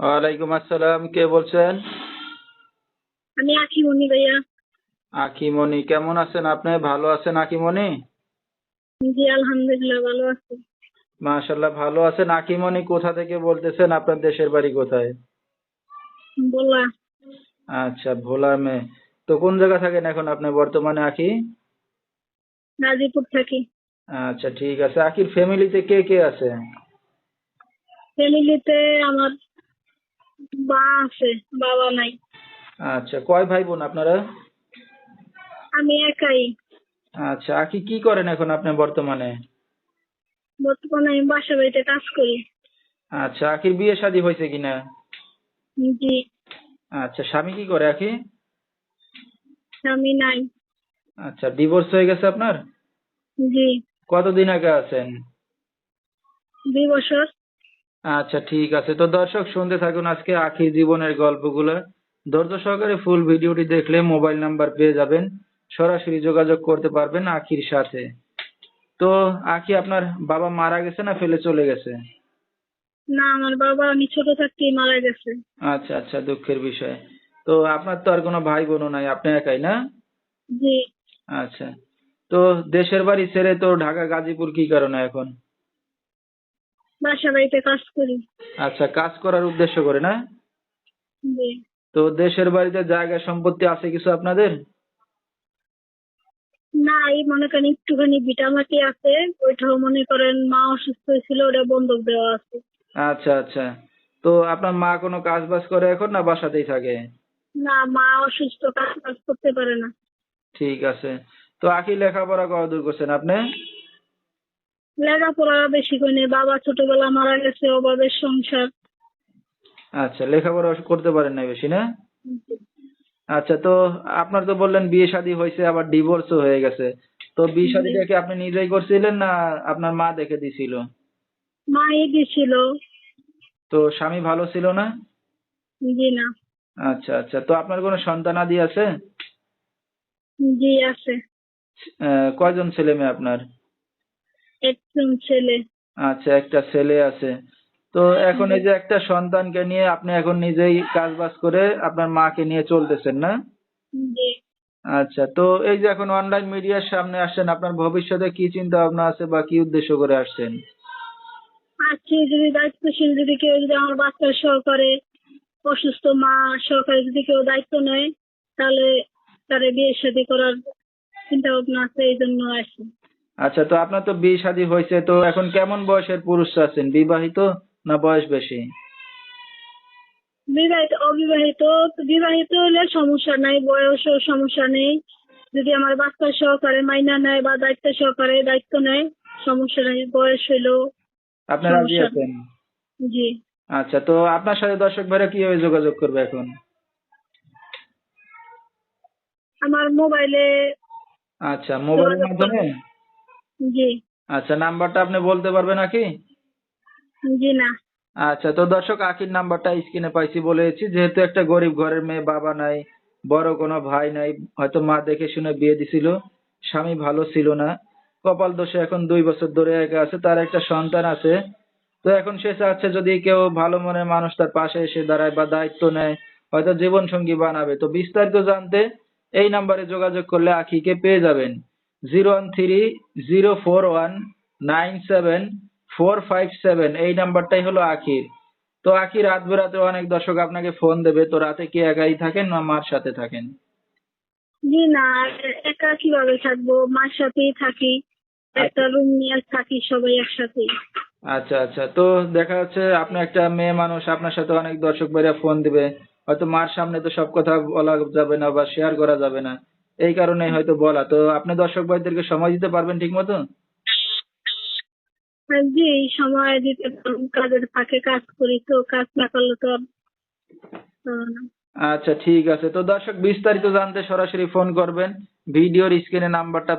ওয়ালাইকুম আসসালাম কে বলছেন? আমি আখিমণি ভাইয়া। আখিমণি কেমন আছেন আপনি? ভালো আছেন আখিমণি জি আলহামদুলিল্লাহ ভালো আছি। মাশাল্লাহ ভালো আছেন আখিমণি কোথা থেকে বলতেছেন? আপনার দেশের বাড়ি কোথায়? বলা আচ্ছা ভোলা মে। তো কোন জায়গা থাকেন এখন আপনি বর্তমানে আখি গাজীপুর থাকি। আচ্ছা ঠিক আছে। আখির ফ্যামিলিতে কে কে আছে? ফ্যামিলিতে আমার মা আছে বাবা নাই। আচ্ছা কয় ভাই বোন আপনারা? আমি একাই। আচ্ছা কি করেন এখন আপনি বর্তমানে? বর্তমানে আমি বাসা বাড়িতে কাজ করি। আচ্ছা আখির বিয়ে শাদী হয়েছে কিনা জি। আচ্ছা স্বামী কি করে আখি স্বামী নাই। আচ্ছা ডিভোর্স হয়ে গেছে আপনার? জি। কতদিন আগে আছেন? দুই বছর। আচ্ছা ঠিক আছে। তো দর্শক শুনতে থাকুন আজকে আখি জীবনের গল্পগুলো। ধৈর্য সহকারে ফুল ভিডিওটি দেখলে মোবাইল নাম্বার পেয়ে যাবেন। সরাসরি যোগাযোগ করতে পারবেন আখির সাথে। তো আখি আপনার বাবা মারা গেছে না ফেলে চলে গেছে? না আমার বাবা আমি ছোট থাকতেই মারা গেছে। আচ্ছা আচ্ছা দুঃখের বিষয়। তো আপনার তো আর কোনো ভাই বোনও নাই আপনি একাই না? জি। আচ্ছা। তো দেশের বাড়ি ছেড়ে তো ঢাকা গাজীপুর কি কারণে এখন? বাসা বাড়িতে কাজ করি। আচ্ছা কাজ করার উদ্দেশ্য করে না? জি। তো দেশের বাড়িতে জায়গা সম্পত্তি আছে কিছু আপনাদের? না এই মনে করেন একটুখানি ভিটামাটি আছে ওইটাও মনে করেন মা অসুস্থ হয়েছিল ওটা বন্ধক দেওয়া আছে। আচ্ছা আচ্ছা। তো আপনার মা কোনো কাজ বাজ করে এখন না বাসাতেই থাকে? না মা অসুস্থ কাজ বাজ করতে পারে না। ঠিক আছে। তো আখি লেখাপড়া কতদূর করছেন আপনি? লেখাপড়া বেশি করে নেই বাবা ছোটবেলা মারা গেছে অভাবের সংসার। আচ্ছা লেখাপড়া করতে পারেন না বেশি না? আচ্ছা তো আপনার তো বললেন বিয়ে শাদী হয়েছে আবার ডিভোর্সও হয়ে গেছে। তো বিয়ে শাদীটা কি আপনি নিজেই করছিলেন না আপনার মা দেখে দিছিল? মাই দিছিল। তো স্বামী ভালো ছিল না? জি না। আচ্ছা আচ্ছা তো আপনার কোনো সন্তানাদি আছে? জি আছে। কয়জন ছেলে মেয়ে আপনার? একজন ছেলে। আচ্ছা একটা ছেলে আছে। তো এখন এই যে একটা সন্তানকে নিয়ে আপনি এখন নিজেই কাজ বাজ করে আপনার মাকে নিয়ে চলতেছেন না? জি। আচ্ছা তো এই যে এখন অনলাইন মিডিয়ার সামনে আসছেন আপনার ভবিষ্যতে কি চিন্তা ভাবনা আছে বা কি উদ্দেশ্য করে আসছেন? আজকে যদি দায়িত্বশীল যদি কেউ যদি আমার বাচ্চার সহকারে অসুস্থ মা সহকারে যদি কেউ দায়িত্ব নেয় তাহলে তারে বিয়ে শাদী করার চিন্তা ভাবনা আছে এই জন্য আসি আচ্ছা তো আপনার তো বিয়ে শাদী হয়েছে তো এখন কেমন বয়সের পুরুষ আছেন? বিবাহিত না বয়স বেশি? বিবাহিত অবিবাহিত বিবাহিত হলে সমস্যা নাই বয়সও সমস্যা নেই। যদি আমার বাচ্চা সহকারে মাইনা নেয় বা দায়িত্ব সহকারে দায়িত্ব নেয় সমস্যা নেই বয়স হইলেও আপনি রাজি আছেন জি। আচ্ছা তো আপনার সাথে দর্শক ভাইরা কীভাবে যোগাযোগ করবে এখন? আমার মোবাইলে আচ্ছা মোবাইলের মাধ্যমে? জি। আচ্ছা নাম্বারটা আপনি বলতে পারবেন নাকি জি না। আচ্ছা তো দর্শক আখির নাম্বারটা স্ক্রিনে পাইছি বলেছি যেহেতু একটা গরিব ঘরের মেয়ে বাবা নাই বড় কোনো ভাই নাই হয়তো মা দেখে শুনে বিয়ে দিছিল স্বামী ভালো ছিল না। কপাল দোষে এখন দুই বছর ধরে একা আছে তার একটা সন্তান আছে। তো এখন সে চাচ্ছে যদি কেউ ভালো মনের মানুষ তার পাশে এসে দাঁড়ায় বা দায়িত্ব নেয় হয়তো জীবন সঙ্গী বানাবে। তো বিস্তারিত জানতে এই নাম্বারে যোগাযোগ করলে আখিকে পেয়ে যাবেন। Zero one three zero four one nine seven four five seven এই নাম্বারটাই হলো আখির। তো আখি রাত বেরাতে অনেক দর্শক আপনাকে ফোন দেবে তো রাতে কি একাই থাকেন না মার সাথে থাকেন? জি না একা কীভাবে থাকব? মার সাথেই থাকি একটা রুম নিয়ে থাকি সবাই একসাথেই। আচ্ছা আচ্ছা তো দেখা যাচ্ছে আপনি একটা মেয়ে মানুষ আপনার সাথে অনেক দর্শক ভাইরা ফোন দিবে। হয়তো মার সামনে তো সব কথা বলা যাবে না বা শেয়ার করা যাবে না। এই কারণে হয়তো বলা। তো আপনি দর্শক ভাইদেরকে সময় দিতে পারবেন ঠিক মতো? জি সময় দিতে কাজের ফাঁকে কাজ করি তো কাজ না করলে তো। আচ্ছা ঠিক আছে। তো দর্শক বিস্তারিত জানতে সরাসরি ফোন করবেন। ভিডিওর স্ক্রিনে নাম্বারটা